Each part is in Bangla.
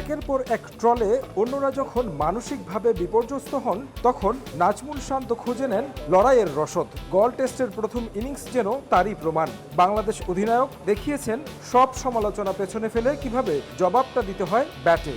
একের পর এক ট্রলে অন্যরা যখন মানসিকভাবে বিপর্যস্ত হন, তখন নাজমুল শান্ত খুঁজে নেন লড়াইয়ের রসদ। গল টেস্টের প্রথম ইনিংস যেন তারই প্রমাণ। বাংলাদেশ অধিনায়ক দেখিয়েছেন, সব সমালোচনা পেছনে ফেলে কীভাবে জবাবটা দিতে হয় ব্যাটে।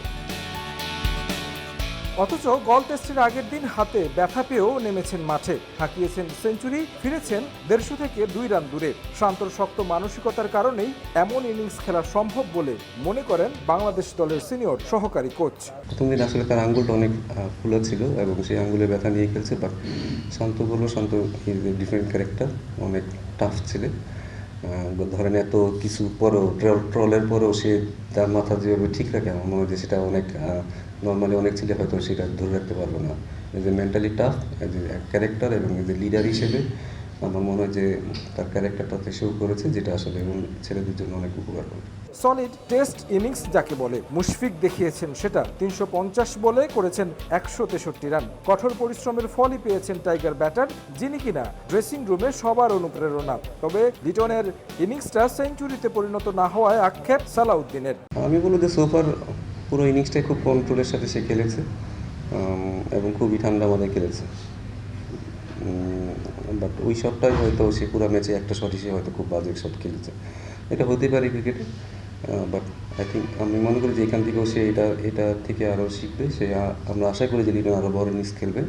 অথচ গল টেস্টের আগের দিন হাতে ব্যথা পেয়েও নেমেছেন মাঠে। হাঁকিয়েছেন সেঞ্চুরি, ফিরেছেন দেড়শো থেকে দুই রান দূরে। শান্তর শক্ত মানসিকতার কারণেই এমন ইনিংস খেলা সম্ভব বলে মনে করেন বাংলাদেশ দলের সিনিয়র সহকারী কোচ। প্রথম দিন আসলে তার আঙ্গুলটা অনেক ফুলা ছিল এবং সেই আঙ্গুলে ব্যথা নিয়ে খেলছে বাট শান্ত বলল, শান্ত ডিফারেন্ট ক্যারেক্টার, অনেক টাফ ছেলে। ধরেন এত কিছু পরেও, ট্রল ট্রলের পরেও সে তার মাথা যেভাবে ঠিক রাখে, আমার মনে হয় যে সেটা অনেক নর্মালি অনেক ছেলে হয়তো সেটা ধরে রাখতে পারবে না। As a mentally tough as a character এবং এজ এ লিডার হিসেবে আমার মনে হয় যে তার ক্যারেক্টারটাতে শো করেছে যেটা আসলে এবং ছেলেদের জন্য অনেক উপকার করবে। সলিড টেস্ট ইনিংস যাকে বলে মুশফিক দেখিয়েছেন সেটা তিনশো পঞ্চাশ বলে করেছেন একশো তেষট্টি রান। কঠোর পরিশ্রমের ফলই পেয়েছেন টাইগার ব্যাটার যিনি কিনা ড্রেসিং রুমে সবার অনুপ্রেরণা। তবে লিটনের ইনিংসটা সেঞ্চুরিতে পরিণত না হওয়ায় আক্ষেপ সালাউদ্দিনের। আমি বলব যে সোফার পুরো ইনিংসটাই খুব কন্ট্রোলের সাথে সে খেলেছে এবং খুবই ঠান্ডা মাথায় খেলেছে। বাট ওই শটটাই হয়তো সে পুরো ম্যাচে একটা শটই সে হয়তো খুব বাজে শট খেলেছে। এটা হতে পারে ক্রিকেটে বাট আই থিঙ্ক আমি মনে করি যে এখান থেকেও সে এটা এটা থেকে আরও শিখবে। সে আমরা আশা করি যে লিটন আরও বড় ইনিংস খেলবে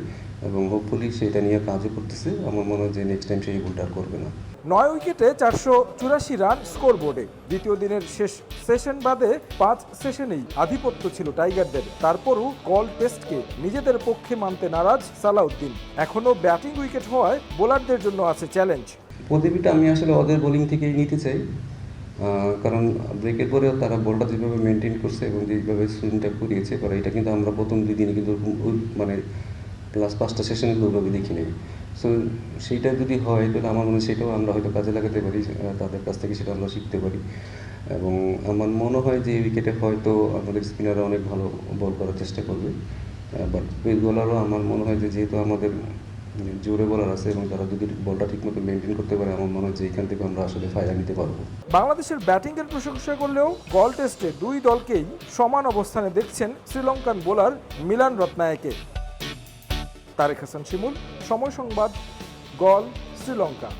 এবং হোপফুলি সে এটা নিয়ে কাজও করতেছে। আমার মনে হয় যে নেক্সট টাইম সে এই ভুলটা করবে না। নয় উইকেটে চারশো চুরাশি রান স্কোর বোর্ডে দ্বিতীয় দিনের শেষ সেশন বাদে পাঁচ সেশনেই আধিপত্য ছিল টাইগারদের। তারপরও কল টেস্টকে নিজেদের পক্ষে মানতে নারাজ সালাউদ্দিন। এখনও ব্যাটিং উইকেট হওয়ায় বোলারদের জন্য আছে চ্যালেঞ্জ। প্রদীপটা আমি আসলে ওদের বোলিং থেকেই নিতে চাই। কারণ ব্রেকের পরেও তারা বলটা যেভাবে মেনটেন করছে এবং যেভাবে সুইংটা করিয়েছে এটা কিন্তু আমরা প্রথম দুই দিনে কিন্তু মানে লাস্ট পাঁচটা সেশনে কিন্তু ওইভাবে দেখি নাই সো সেইটা যদি হয়, তাহলে আমার মনে হয় সেটাও আমরা হয়তো কাজে লাগাতে পারি তাদের কাছ থেকে সেটা আমরা শিখতে পারি। এবং আমার মনে হয় যে উইকেটে হয়তো আমাদের স্পিনাররা অনেক ভালো বল করার চেষ্টা করবে। বাট পেস বোলারও আমার মনে হয় যে যেহেতু আমাদের জোরে বলার আছে এবং তারা যদি বলটা ঠিকমতো মেনটেন করতে পারে, আমার মনে হয় যে এখান থেকে আমরা আসলে ফায়দা নিতে পারব। বাংলাদেশের ব্যাটিংয়ের প্রশংসা করলেও গল টেস্টে দুই দলকেই সমান অবস্থানে দেখছেন শ্রীলঙ্কান বোলার মিলান রত্নায়কে। তারেক হাসান শিমুল। সময় সংবাদ গল শ্রীলঙ্কা।